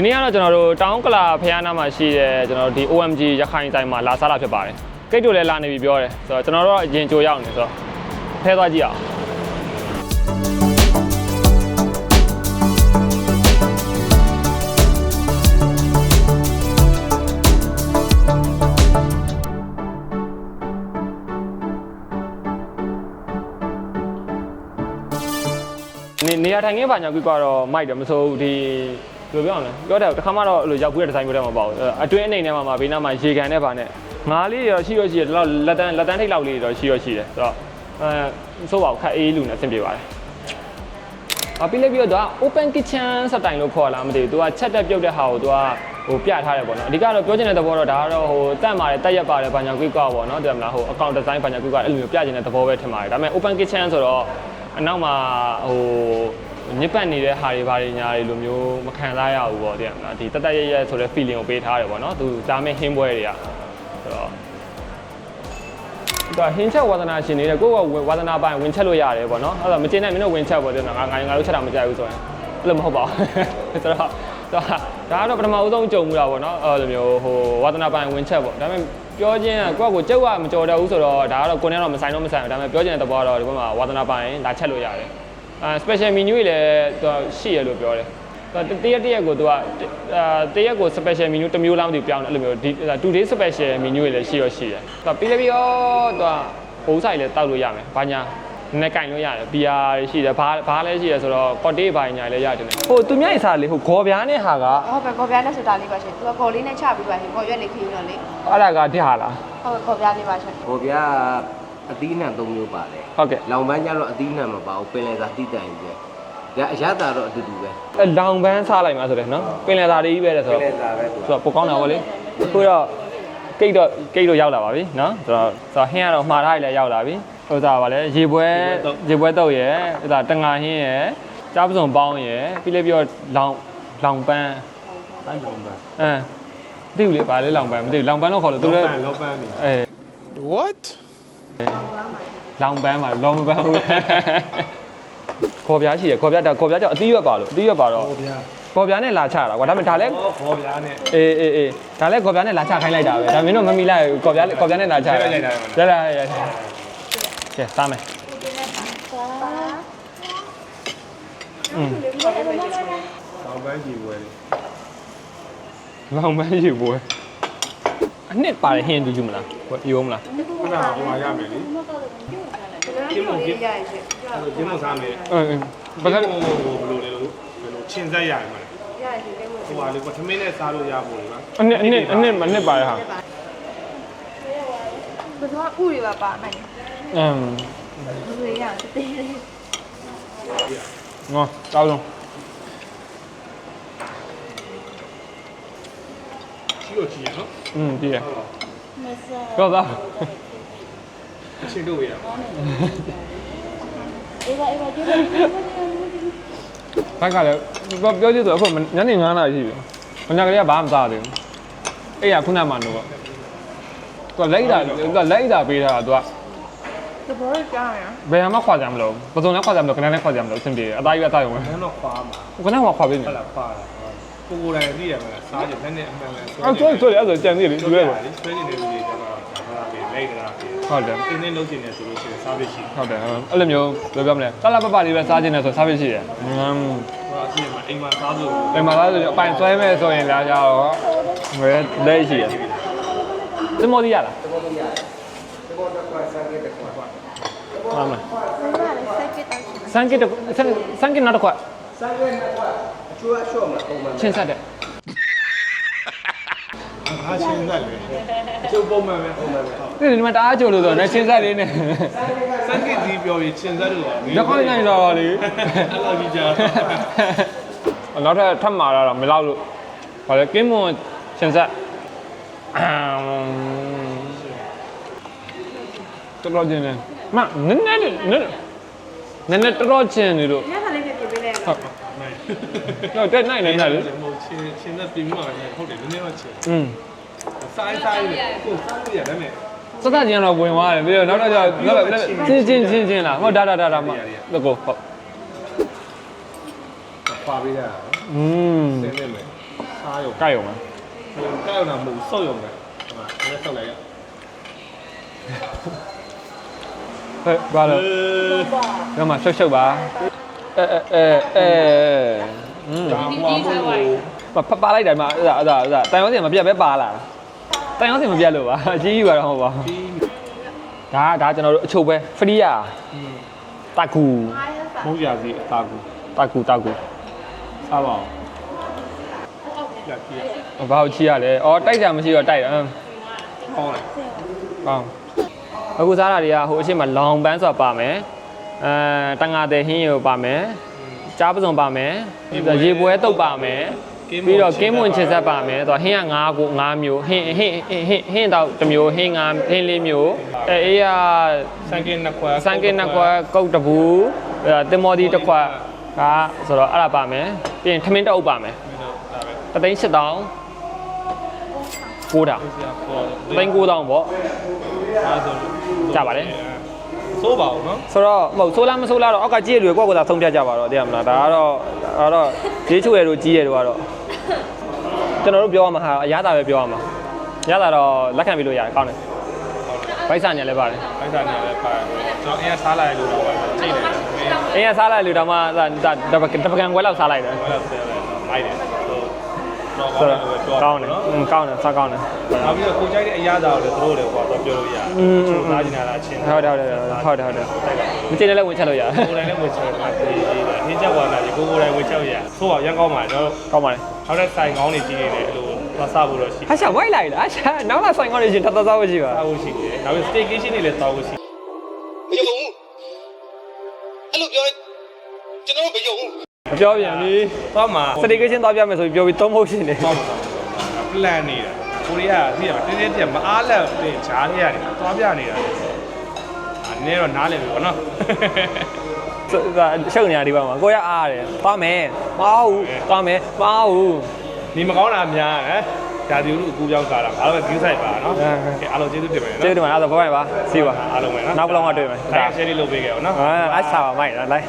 ဒီနေ့ကတော့ကျွန်တော်တို့တောင်ကလာဖျားနာမှာရှိတဲ့ကျွန်တော်တို့ဒီ OMG ရခိုင်ဆိုင်မှာလာစားတာဖြစ်ပါတယ်ကိတ်တို့လည်းလာနေပြီပြောတယ်ဆိုတော့ကျွန်တော်တို့ကအရင်ကြိုရောက်နေဆိုတော့ထဲသွားကြည့်အောင်နေနေရာထိုင်ခင်းပါညာကွီကတော့မိုက်တယ်မဆိုဘူးဒီ ဘယ်လိုပြောအောင်လဲပြောတယ်တစ်ခါမှတော့အဲ့လိုရောက်ပြီးတဲ့ဒီဇိုင်းမျိုးတွေမှာမပေါ့ဘူးအတွင်းအနေနဲ့မှာမှာဘေးနားမှာရေကန်နဲ့ပါနဲ့ငါးလေးရောရှိရရှိရဒီလောက်လက်တန်းလက်တန်းထိတ်လောက်လေးတော့ရှိရရှိတယ်ဆိုတော့အဲဆိုပါခက်အေးလူနဲ့အဆင်ပြေပါတယ်အပြီးလိုက်ပြီးတော့ open kitchen စတိုင်လို့ခေါ်လာမသိဘူး။ तू ကချက်တက်ပြုတ်တဲ့ဟာကို तू ကဟိုပြထားတယ်ပေါ့နော်။အဓိကတော့ပြောချင်တဲ့သဘောတော့ဒါကတော့ဟိုတက်ပါတယ်တက်ရက်ပါတယ်ဘာညာကွေးကောက်ပေါ့နော်။တယ်မလားဟို account design ဘာညာကွေးကောက်အဲ့လိုမျိုးပြချင်တဲ့သဘောပဲထင်ပါတယ်။ဒါပေမဲ့ open kitchen ဆိုတော့အနောက်မှာဟို ညစ်ပတ်နေတဲ့ဟာတွေဘာတွေညာတွေလိုမျိုးမခံစားရဘူးပေါ့တဲ့မလား။ဒီတက်တက်ရက်ရက်ဆိုတဲ့ feeling ကိုပေးထားတယ်ပေါ့နော်။ तू ကြားမင်းဟင်းပွဲတွေကဆိုတော့ဒါဟင်းချက်ဝါသနာရှင်နေတဲ့ကိုယ့်ကဝါသနာပိုင်းဝင်ချက်လို့ရတယ်ပေါ့နော်အဲ့ဒါမကျင်းနိုင်မင်းတို့ဝင်ချက်ပေါ့တဲ့နော်ငါငါငါတို့ချက်တာမကြိုက်ဘူးဆိုရင်အဲ့လိုမဟုတ်ပါဘူးဆိုတော့ဒါဒါကတော့ပထမဦးဆုံးကြုံမှုတာပေါ့နော်အဲ့လိုမျိုးဟိုဝါသနာပိုင်းဝင်ချက်ပေါ့ဒါပေမဲ့ပြောချင်းကကိုယ့်ကိုကြုတ်ကမကြော်တတ်ဘူးဆိုတော့ဒါကတော့ကိုယ်နဲ့တော့မဆိုင်တော့မဆိုင်ဘူးဒါပေမဲ့ပြောချင်တဲ့သဘောကတော့ဒီဘက်မှာဝါသနာပိုင်းဒါချက်လို့ရတယ် အဲ special menu တွေလည်းသူရှိရလို့ပြောတယ်တရက်တရက်ကိုသူကအာတရက်ကို special menu တစ်မျိုးလားမသိဘူးပြောင်းတယ်အဲ့လိုမျိုးဒီ today special menu တွေလည်းရှိရရှိတယ်သူပြီးလည်းပြီးတော့သူကဘိုးဆိုင်လည်းတောက်လို့ရမယ်ဘာညာနဲ့ကင်လို့ရတယ်ဘီယာတွေရှိတယ်ဘာဘာလဲရှိတယ်ဆိုတော့ကော့တေးဘာညာလည်းရတယ်ဟိုသူမြိုက်စားလေဟိုဂေါ်ပြားနဲ့ဟာကဟုတ်ပဲကော်ပြားနဲ့ဆိုတာလေးပါရှင်သူကကော်လေးနဲ့ချပြီးပါရှင်ကော်ရွက်လေးခင်းတော့လေအဲ့ဒါကတစ်ဟာလားဟုတ်ကော်ပြားလေးပါရှင်ဟိုဗျာ အသီးနှံ၃မျိုးပါတယ်ဟုတ်ကဲ့လောင်ပန်းကျတော့အသီးနှံမပါဘူးပင်လယ်သာတိတန်ကြီးပဲဒါအရသာတော့အတူတူပဲအဲလောင်ပန်းစားလိုက်မှာဆိုတယ်နော်ပင်လယ်သားတွေကြီးပဲတဲ့ဆိုပင်တော့လယ်သာပဲသူဆိုတော့ပိုကောင်းတာဗောလေအခုတော့ကိတ်တော့ကိတ်တော့ရောက်လာပါပြီနော်ဆိုတော့ဆိုတော့ဟင်းကတော့မှားထားရလည်းရောက်လာပြီဟိုစားပါလေရေပွဲရေပွဲတော့ရယ်ဟိုစားတငါဟင်းရယ်ကြားပစုံပေါင်းရယ်ပြီးလည်းပြီးတော့လောင်လောင်ပန်းပန်းလောင်ပန်းအမ်မသိဘူးလေဗာလေလောင်ပန်းမသိဘူးလောင်ပန်းတော့ခေါ်လို့သူလည်းလောပန်းနေအဲ What လောင်ပန်းပါလောင်မပန်းဘူးခေါ်ပြားရှိရယ်ခေါ်ပြားဒါခေါ်ပြားကြောင့်အသီးရွက်ပါလို့အသီးရွက်ပါတော့ဟောဗျာခေါ်ပြားနဲ့လာချတာကွာဒါပေမဲ့ဒါလည်းဟောခေါ်ဗျာနဲ့အေးအေးအေးဒါလည်းကော်ပြားနဲ့လာချခိုင်းလိုက်တာပဲဒါမင်းတို့မမီလိုက်ဘူးကော်ပြားကော်ပြားနဲ့လာချရရရရကဲစားမယ်อืมလောင်ပန်းကြီးဝယ်လေလောင်မန်းယူပွဲ အနှစ်ပါတယ်ဟင်းတူးကြည့်မလားပြောမလားခဏဟိုမှာရမယ်လေကျင်းမကြီးရရင်ရှင်အဲ့လိုကျင်းမစားမယ်အင်းဘာဘာကကဘယ်လိုလဲလို့ဘယ်လိုချင်းဆက်ရမှာလဲရရင်ရှင်ကျင်းမဟိုပါလေပထမင်းနဲ့စားလို့ရဖို့လေပါအနှစ်အနှစ်အနှစ်မနှစ်ပါတယ်ဟာဘယ်တော့ဥတွေပါပါနိုင်အမ်ဘူးတွေရတေးလေးငေါတောက်လုံး ချီလို့ချီရနော်อืมပြည့်ရကောသားချင်းတို့ရဘက်ကလည်းပြောကြည့်ဆိုအခုညနေ9နာရီရှိပြီမညကလေးကဘာမှမစားသေးဘူးအဲ့ရခုနမှတော့သူကလိုက်တာသူကလိုက်တာပေးတာသူကသဘောကြားရဘယ်မှာခွာကြမလို့ပစုံနဲ့ခွာကြမလို့ခဏနဲ့ခွာကြမလို့အဆင်ပြေတယ်အသားကြီးပဲသားရုံပဲဘယ်တော့ခွာမှာခဏမှခွာပေးနေဟုတ်လားခွာတာ ကိုကိုယ်တိုင်သိရမလားစားကြလက်နဲ့အမှန်လဲအော်ဆိုဆိုအဲ့ဆိုကြံသေးတယ်သူရဲ့ဆွဲနေတဲ့လူတွေကတော့ဒါကပဲလိုက်တာပဲဟုတ်တယ်တင်းတင်းလုံးကျင်နေဆိုလို့ရှိရင်စားပြီးရှိဟုတ်တယ်အဲ့လိုမျိုးဘယ်ပြောမလဲတလာပပလေးပဲစားခြင်းနဲ့ဆိုစားဖြစ်ရှိတယ်อืมဟိုအပြင်မှာအိမ်မှာစားလို့ဒီမှာသားဆိုအပိုင်ဆွဲမဲ့ဆိုရင်လာကြတော့ငယ်လက်ရှိတယ်သမောဒီရလားတဘောလို့ရတယ်တဘောတစ်ခွက်စားခဲ့တစ်ခွက်ဟုတ်မလားစက်ကတောက်ရှင်စန်ကစ်စန်ကစ်နောက်တစ်ခွက်စားခဲ့နှစ်ခွက်အ ချိုးအလျှော့မှာပုံမှန်ချင်းဆက်တဲ့အားချင်းသက်လေအကျုပ်ပုံမှန်ပဲပုံမှန်ပဲဒီမှာတအားကြိုလို့ဆိုတော့ချင်းဆက်လေးနဲ့စက်ကစ်ကြီးပြောပြီးချင်းသက်လို့ရောက်ခိုင်းနိုင်တော့လေအဲ့လိုကြီးကြာနောက်ထပ်ထပ်မာတော့မလောက်လို့ဘာလဲကင်းမွန်ချင်းဆက်အမ်တော်တော်ချင်းနေမနည်းနည်းနည်းနည်းနည်းတော်တော်ချင်းနေလို့ညခါလေးပြပြပေးလိုက်ဟုတ် တော့တက်နိုင်နေတယ်လေ ဟိုချင်းချင်းသက်ပြီးမှလည်းဟုတ်တယ်နည်းနည်းမှချင်း อืม စားစားရကိုစားလို့ရတယ်နဲ့ စသချင်းတော့ဝင်သွားတယ်ပြီးတော့နောက်တော့ကျတော့ချင်းချင်းချင်းချင်းလားဟုတ်ဒါဒါဒါဒါမတော့ကိုဟုတ် ပါပေးတာ อืม ဆင်းနေမယ် စားရုံ ကြိုက်ရုံပဲ ကောက်ရုံတာမဟုတ်စောက်ရုံပဲဟုတ်ပါဒါဆောက်လိုက်ရ ဟဲ့ဘာလဲဒီမှာရှုပ်ရှုပ်ပါ အဲအဲအဲအဲอืมဒါဟွာမို့လို့ဖပါလိုက်တယ်မှာအဲ့ဒါအဲ့ဒါအဲ့ဒါတန်ရုံးစင်မပြတ်ပဲပါလာတန်ရုံးစင်မပြတ်လို့ပါအကြီးကြီးပါတော့ဟုတ်ပါပြီးဒါဒါကျွန်တော်တို့အချုပ်ပဲဖရီးယာတာကူမုံရစီအသာကူတာကူတာကူစားပါအောင်ကြည့်ရဘာလို့ချီရလဲအော်တိုက်ကြမရှိတော့တိုက်တယ်အင်းကောင်းလိုက်ကောင်းအခုစားတာတွေကဟိုအရှိမလောင်ပန်းဆိုတာပါမယ် အဲတန်ငါတဲ့ဟင်းရိုပါမယ်ကြားပစုံပါမယ်ရေပွဲတုပ်ပါမယ်ပြီးတော့ကင်းမွန်ချစ်ဆက်ပါမယ်သူဟင်းက9ကို9မျိုးဟင်းဟင်းဟင်းဟင်းဟင်းတော့တစ်မျိုးဟင်း9ဟင်းလေးမျိုးအဲအေးရစန်ကင်းနှစ်ခွက်စန်ကင်းနှစ်ခွက်ကုတ်တဘူးအဲတင်မော်ဒီတစ်ခွက်ကဆိုတော့အဲ့ဒါပါမယ်ပြီးရင်ထမင်းတစ်အုပ်ပါမယ်ဒါပဲတသိန်း8000 9000ဆရာပေါ်တသိန်း9000ပေါ့အားဆိုကြပါလေ စိုးပါအောင်နော်ဆိုတော့မဟုတ်ဆိုးလားမဆိုးလားတော့အောက်ကကြီးရတွေကိုယ့်ကိုယ်သာသုံးပြကြပါတော့သိရမလားဒါကတော့ဒါကတော့ဈေးချိုရတို့ကြီးရတို့ကတော့ကျွန်တော်တို့ပြောရမှာဟာအရသာပဲပြောရမှာရသာတော့လက်ခံပြီးလို့ရတယ်ကောင်းတယ်ဗိုက်စာညာလည်းပါတယ်ဖိုက်တာနေလည်းပါတယ်ကျွန်တော်အရင်စားလိုက်လို့တော့ကြည့်တယ်မင်းအင်းကစားလိုက်လို့တော့မှဒါဒါတပကတပကံခွဲလောက်စားလိုက်တယ်ဘာလို့ဆဲလဲမိုက်တယ်ဆို တော့ ဆို ကောင်းတယ် တော့ လို့ပြော ကောင်းတယ်อืมကောင်းတယ်စားကောင်းတယ် နောက်ပြီးတော့ကိုကြိုက်တဲ့အရာသာကိုလည်းတို့လည်းဟောတော့ပြောလို့ရတယ် อืม ချိုးစားကြနေတာလားချင်း ဟုတ်တယ်ဟုတ်တယ်ဟုတ်တယ်ဟုတ်တယ်မကျင်းလည်းဝင်ချက်လို့ရတယ် ကိုယ်တိုင်လည်းဝင်ချင်တာဒီဟင်းချက်ဝါလာဒီကိုကိုယ်တိုင်ဝင်ချက်ရဆိုတော့ရန်ကောင်းပါတော့ ကောင်းပါလေ နောက်တဲ့ဆိုင်ကောင်းနေကြီးနေတယ်အဲ့လိုသွားစားဖို့တော့ရှိ ဟာရှာဝိုက်လိုက်လားရှာနောက်လာဆိုင်ကောင်းနေရှင်တတ်တတ်စားဖို့ရှိပါ စားဖို့ရှိတယ်နောက်ပြီး staycation တွေလည်းသွားဖို့ရှိ မယုံဘူးအဲ့လိုပြောရင်ကျွန်တော်တို့မယုံဘူး မပြောပြန်ပြီသွားမှာစတေကေးရှင်းသွားပြမယ်ဆိုပြီးပြောပြီးသုံးဖို့ရှင်နေသွားမှာ plan နေတာကိုရီးယားသိရမှာတင်းတင်းကြပ်မအားလက်တင်ဂျားလေးရတယ်သွားပြနေတာအဲ့နည်းတော့နားလည်ပြီပေါ့နော်ဒါရှုပ်နေတာဒီဘက်မှာကိုရအားတယ်သွားမယ်မအောင်ဘူးသွားမယ်မအောင်ဘူးနေမကောင်းတာများတယ်ဒါဒီလိုအကူပြောင်းစားတာအားလုံးပဲ view site ပါနော်အဲကဲအားလုံးကျေးဇူးတင်ပါတယ်နော်ကျေးဇူးတင်ပါတယ်အဲ့ဒါဘိုးဘိုင်ပါစီးပါအားလုံးပဲနော်နောက်ဘလောင်းကတွေ့မယ်ဒါ share လေးလုပ်ပေးခဲ့အောင်နော်အာအဆာပါမိုက်လားလိုက်